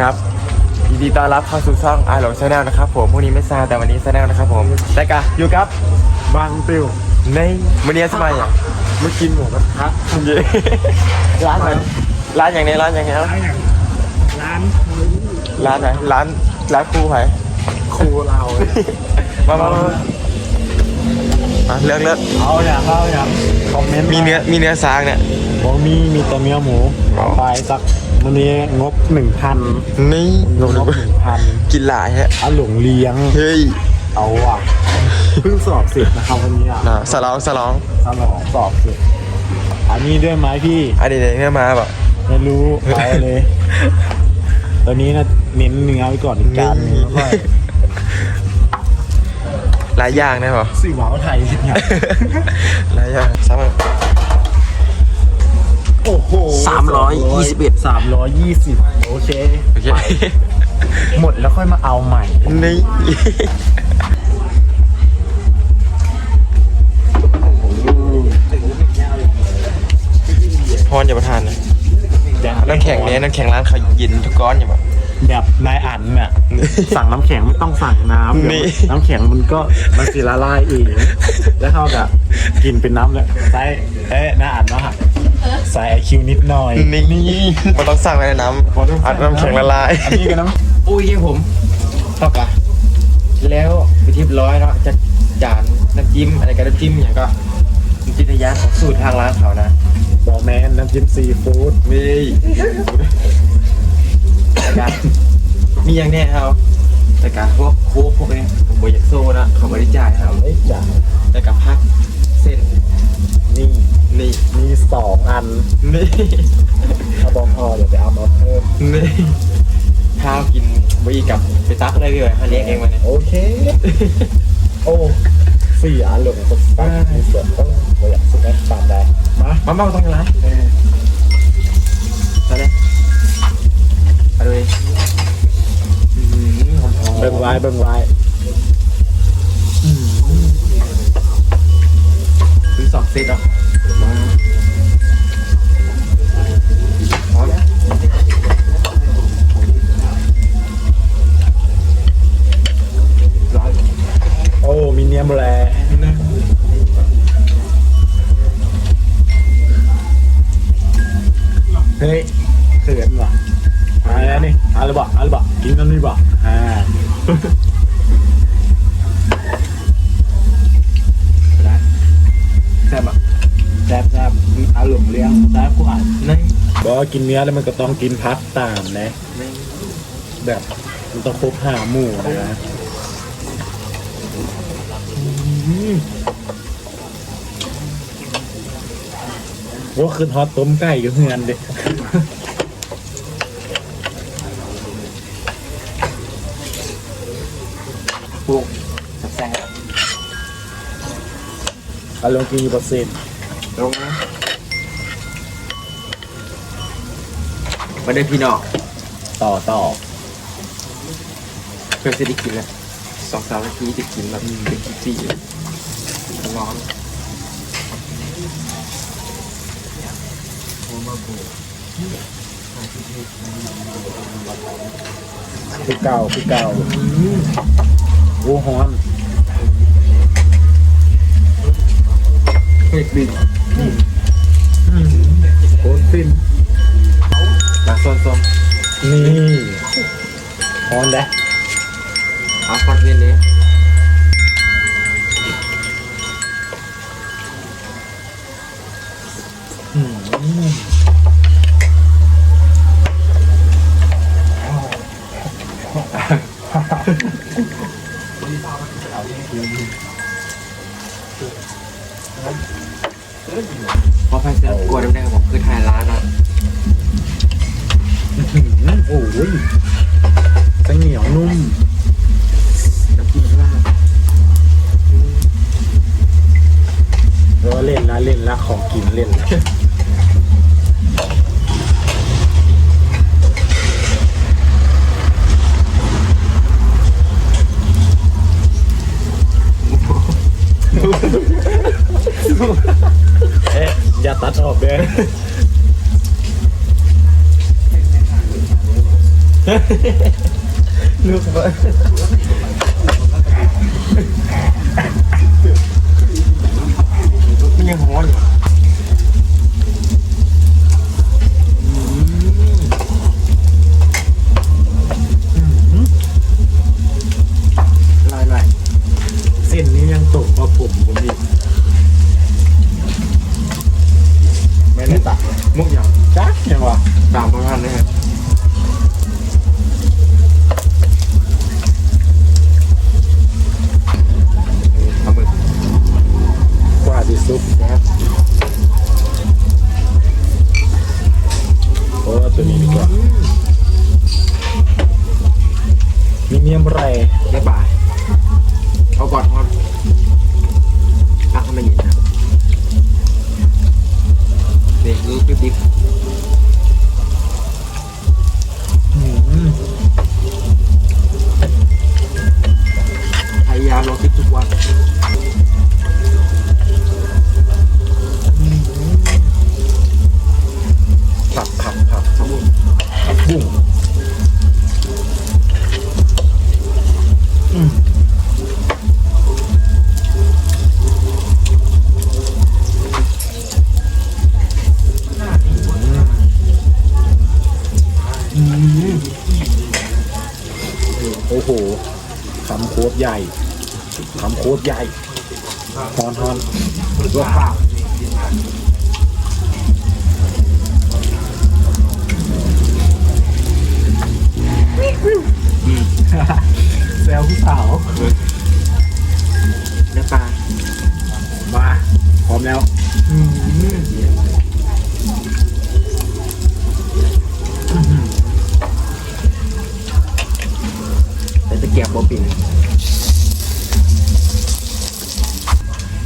ครับยินดีต้อนรับเข้าสู่ช่องอาหลงชาแนลนะครับผมพรุ่งนี้ไม่ทราบแต่วันนี้ชาแนลนะครับผมแต่กะอยู่กับบางติวในวันนี้สมัยอย่างเมื่อกินหมูกระทะเย้ร้านไหนร้านอย่างนี้ร้านอย่างนี้ร้านอย่างร้านร้านไหนร้านร้านครูไผ่ครูเราเนี่ยมามามามาเลือกเลือกเอาอย่างเอาอย่างคอมเมนต์มีเนื้อมีเนื้อซางเนี่ยบอกมีมีแต่เนื้อหมูอ๋อไปสัก วันนี้งบหนึ่งพันนี่งบหนึ่งพันกินหลายฮะอาหลงเลี้ยง เฮ้ย เอาอะ เพิ่งสอบเสร็จนะครับวันนี้อะน่ะสลองสลองสลองสอบเสร็จ อันนี้ด้วยไหมพี่ อันนี้เด็กเนี่ยมาแบบไม่รู้ไปเลย ตอนนี้นะเน้นเนื้อไว้ก่อนอีกจานหนึงแล้วค่อยหลายอย่างนะบอสื่อหวาวไทยเนี่ยหลายอย่างซ้ำโอ้โหสามร้อ ยยี่สิบเอ็ดสามร้อยยี่สิบโอเค โอเค หมดแล้วค่อยมาเอาใหม่ นี่ พรอย่าประทานนะน้ำแข็งเนี้ยน้ำแข็งร้านเขาเย็นทุกก้อนอย่าแบบ แบบนายอันน่ะ สั่งน้ำแข็งไม่ต้องสั่งน้ำนี่เดี๋ยวน้ำแข็งมันก็มันสิละลายเองแล้วเขาแบบกินเป็นน้ำเลยใส่เอ๊ะนายอันเนาะ ใส่ไอคิวนิดหน่อยนี่มันต้องสั่งในน้ำอัดน้ำแข็งละลายอันนี้ก็น้ำอุ้ยผมเข้าปะแล้วไปทิพร้อยเนาะจะจานน้ำจิ้มอะไรกันน้ำจิ้มอย่างก็น้ำจิ้มทะยานของสูตรทางร้านเขานะบอแมนน้ำจิ้มซีฟู้ดมีแต่การมีอย่างแน่ครับแต่การพวกโค้กพวกนี้ผมบอยากโซ่นะเขาบริจาคครับไอ้จ่าแต่กับพักเส้น นี่ นี่ มีสองอั นนี่ถ้าบอพอเดี๋ยวไปเอามาเพิ่มนี่ข้าวกินบอีกับไปตักได้เลยเขาเลี้ยงเองมาเนี่ยโอเค โอ้เสียหลงสตาร์ทมีส่วนต้องบอยากสุดแอดตามได้มามาเมาต้องร้านมาเลยมาดูดิอื้อหือหอมๆเบิ่งไว้เบิ่งไว้ซื้อสองเซตเหรอม เนียมแลนี่นะเฮ้ยเขินว่ะมาแล้วนี่เอาเลยบ่เอาเลยบ่กินกันนี่บ่อ่านะแซ่บอะแซ่บแซ่บเอาหลงเลี้ยงแซ่บกูอ่านนี่บอกว่ากินเนื้อแล้วมันก็ต้องกินพักตามนะนี่แบบมันต้องครบห้าหมู่นะ ว่าคือทอดต้มไก่อยู่เฮือนเด็ปรุงแซ่บเอาลงกินอยู่เปอร์เซ็นต์ลงนะมาได้พี่น้องต่อต่อเพื่อจะได้กินแล้วสองสามนาทีจะกินแบบเป็นจี้ๆ เลยร้อนคือเก่าคือเก่าโอ้ฮอนเฮ้ยบินโคนฟินมาซ้อนนี่ฮอนเด้ๆเอาคอนเทนต์นี้ พราะแฟนเซลกลัวน้ำแดงผมคือถ่าย ตัดออกเลยลูกบิร์มันยังฮ้อนอยู่ ลายลายเส้นนี้ยังตกมาผมผมอีกไม่ได้ตัก มุกอย่างจักยังวะตามประมาณนี้ครับเอามือกว่าที่ซุปนะครับ วันผักผักผักครับผมผักบุ้งอืมโอ้โหคำโคตรใหญ่ คำโคตรใหญ่ฮอนฮอนลวกปากแซวผู้สาวได้ป่ามาพร้อมแล้วแต่ตะเกียบบ่ปิ่น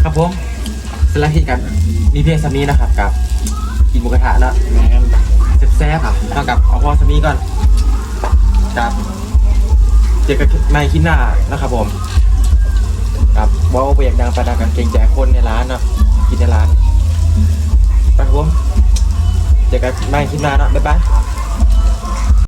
ครับผมสลักที่กันมีเพียงสามีนะครับกับกินหมูกระทะเนะแมนแซ่บๆอะเท่ากับเอาพอสามีก่อนครับเจอกันไม่คิดหน้านะครับผมครับบอลเบียกดังประดากันเกรงใจคนในร้านเนาะกินในร้านไปครับผมเจอกันไม่คิดหน้าเนาะบ๊ายบาย